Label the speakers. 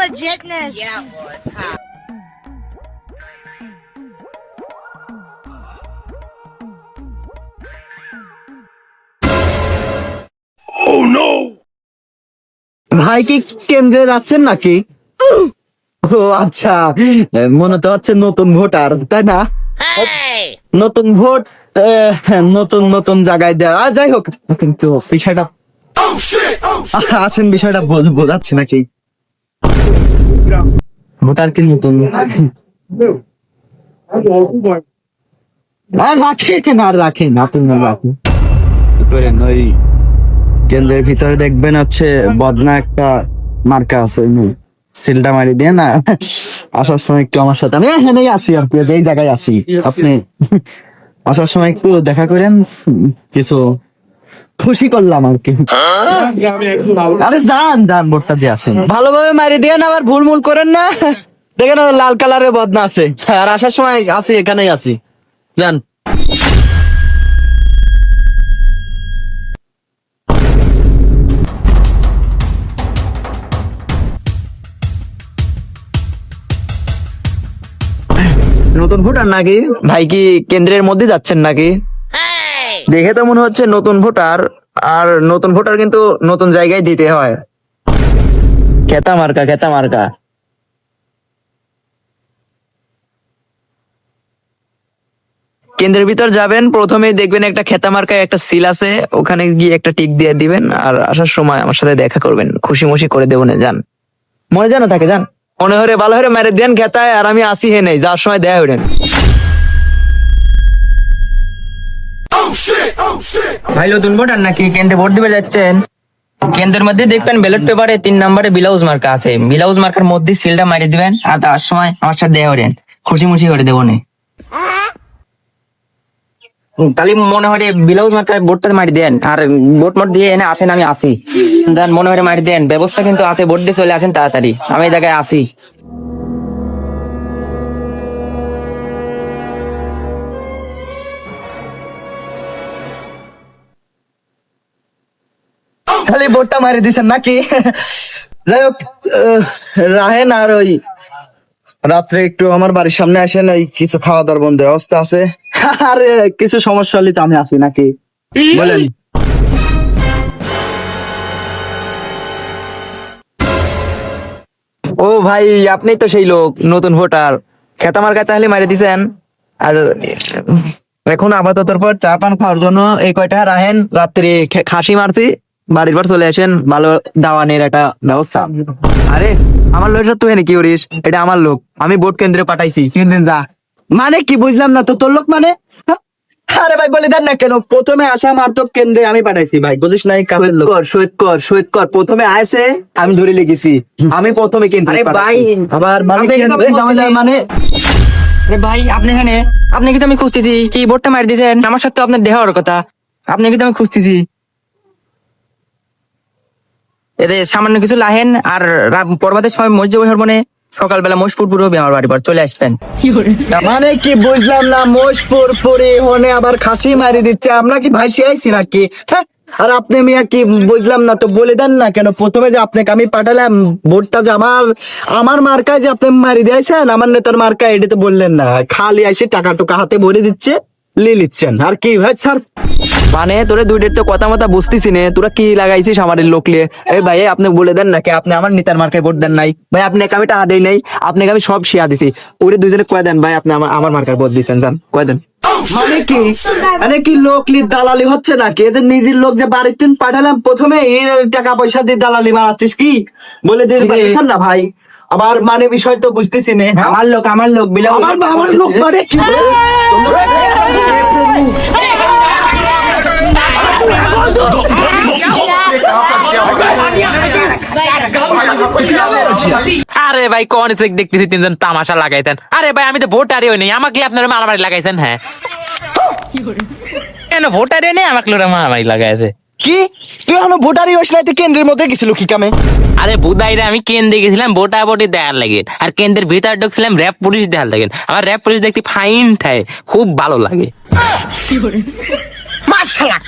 Speaker 1: legitness.
Speaker 2: Yeah, it was. Huh?
Speaker 3: ভাই কি কেন্দ্রে যাচ্ছেন নাকি? ও আচ্ছা। মনে তো হচ্ছে নতুন ভোটার তাই না? নতুন ভোট আহ, নতুন নতুন জায়গায় দেওয়া। যাই হোক কিন্তু বিষয়টা আহ, আসেন বিষয়টা বোঝ- বোঝাচ্ছি নাকি। ভোটার কি নতুন। আর রাখেন আর রাখেন আপনি না রাখেন কি করেন ওই কেন্দ্রের ভিতরে দেখবেন হচ্ছে বদনা একটা মার্কা আছে ওই সিলটা মারি দিয়ে না আসার সময় একটু আমার সাথে আমি এখানেই আছি আর কি যেই জায়গায় আছি। আপনি আসার সময় একটু দেখা করেন কিছু খুশি করলাম আর কি। আরে যান যান ভোটটা দিয়ে আসেন। ভালোভাবে মারি দিয়ে না আবার ভুল মুল করেন না। দেখেন লাল কালারের বদনা আছে। আর আসার সময় আছি, এখানেই আছি। যান। নতুন ভোটার নাকি? ভাই কি কেন্দ্রের মধ্যে যাচ্ছেন নাকি! দেখে তো মনে হচ্ছে নতুন ভোটার, আর নতুন ভোটার কিন্তু নতুন জায়গায় দিতে হয়। খেতা মার্কা খেতা মার্কা। কেন্দ্রের ভিতর যাবেন প্রথমে দেখবেন একটা খেতা মার্কায় একটা সিল আছে, ওখানে গিয়ে একটা টিক দিয়ে দিবেন, আর আসার সময় আমার সাথে দেখা করবেন, খুশি মুশি করে দেবো না, যান। মনে জানা থাকে, যান। মনে হরে ভালো হরে মেরে দেন খেতায়, আর আমি আসি হে নেই, যাওয়ার সময় দেয়া হইলেন। ভাই, নতুন নাকি? কেন্দ্রে ভোট দিবে যাচ্ছেন? কেন্দ্রের মধ্যে দেখবেন ব্যালট পেপারে তিন নম্বরে ব্লাউজ মার্কা আছে। ব্লাউজ মার্কার মধ্যে সিলটা মারি দিবেন, আর তার সময় আমার সাথে দেয়া হলেন খুশি মুশি করে দেবো নে। তাহলে মনে হয় ব্লাউজ মার্কায় ভোটটা মারি দেন, আর ভোট মোট দিয়ে এনে আসেন, আমি আসি। মনে হয় মারি দেন। ব্যবস্থা কিন্তু আছে, ভোট দিয়ে চলে আসেন তাড়াতাড়ি। আমি এই জায়গায় আসি। খালি ভোটটা মারি দিছেন নাকি? যাই হোক রাহেন আর ওই রাত্রে একটু আমার বাড়ির সামনে আসেন ওই কিছু খাওয়া দাওয়ার বন্ধ ব্যবস্থা আছে। আরে, কিছু সমস্যা হলে তো আমি আছি নাকি? বলেন। ও ভাই, আপনি তো সেই লোক, নতুন ভোটার। খেতামার কাছে তাহলে মারি দিছেন। আর, এখন আপাতত পর চা পান খাওয়ার জন্য এই কয়টা, রাহেন? রাত্রে খাসি মারছি। বাড়ির পর চলে আসেন ভালো দাওয়ানের একটা ব্যবস্থা। আরে আমার লোক তুই কি করিস এটা আমার লোক। আমি ভোট কেন্দ্রে পাঠাইছি। তিন দিন যা। মানে কি বুঝলাম না তো তোর লোক মানে? আরে ভাই বলে দেন না কেন? প্রথমে আসা কেন্দ্রে আমি পাঠাইছি ভাই। বুঝিস নাই লোক। কর শহীদ কর শহীদ কর। প্রথমে আইছে আমি ধরে লেগেছি আমি প্রথমে কেন্দ্রে
Speaker 4: আরে ভাই,
Speaker 3: আবার মানে মানে?
Speaker 4: আরে ভাই আপনি এখানে? আপনি কিন্তু আমি খুঁজতেছি। কি বোর্ডটা মারি দিয়েছেন? আমার সাথে আপনার দেহ কথা। আপনি কিন্তু আমি খুঁজতেছি। এতে সামান্য কিছু লাহেন আর পর্বতের সময় মসজিদ হরমনে সকালবেলা মোশপুর পুরো হবে আমার বাড়ি পর, চলে আসবেন।
Speaker 3: মানে কি বুঝলাম না, মোশপুর পরে হনে আবার খাসি মারি দিচ্ছে। আমরা কি ভাসি আইছি নাকি? আর আপনি মিয়া কি বুঝলাম না, তো বলে দেন না কেন? প্রথমে যে আপনাকে আমি পাঠালাম, ভোটটা যে আমার আমার মার্কায় যে আপনি মারি দিয়েছেন, আমার নেতার মার্কা এটা তো বললেন না। খালি এসে টাকা টুকা হাতে ভরে দিচ্ছে লি লিচ্ছেন আর কি ভাই স্যার মানে তোরে দুইটার তো কথা মতো বুঝতেছি নে। তোরা কি লাগাইছিস আমার লোক লিয়ে এই ভাই আপনি বলে দেন না নাকি? আপনি আমার নেতার মার্কায় ভোট দেন নাই। ভাই আপনাকে আমি টাকা দেই নাই। আপনাকে আমি সব শিয়া দিছি। ওরে দুইজনে কয়ে দেন ভাই আপনি আমার আমার মার্কায় ভোট দিছেন জান কয়ে দেন? মানে কি? মানে কি লোক লি দালালি হচ্ছে নাকি? এদের নিজের লোক যে বাড়িতে পাঠালাম প্রথমে টাকা পয়সা দিয়ে দালালি বানাচ্ছিস কি? বলে পাঠাচ্ছেন না ভাই? আবার মানে বিষয় তো বুঝতেছি নে।
Speaker 4: আমার লোক আমার লোক বিলাও
Speaker 3: আমার আমার লোক মানে কি?
Speaker 4: আরে ভাই কোন চেক দেখতেছি তিনজন তামাশা লাগাইছেন আরে ভাই আমি তো ভোটারই হই নাই আমাকে আপনারা মারামারি লাগাইছেন হ্যাঁ কেন ভোটারই নেই আমাকে লোরা মারামারি লাগাইছে
Speaker 3: কি তুই এখনও ভোটারই হইস নাই তুই কেন্দ্রের মধ্যে গেছিল কি কামে
Speaker 4: আরে বুদাইরে আমি কেন্দ্রে গেছিলাম ভোটা ভোটি দেখার লাগে আর কেন্দ্রের ভিতর ঢুকছিলাম র্যাব পুলিশ দেখার লাগে আমার র্যাব পুলিশ দেখতে ফাইন ঠায় খুব ভালো লাগে মাশাআল্লাহ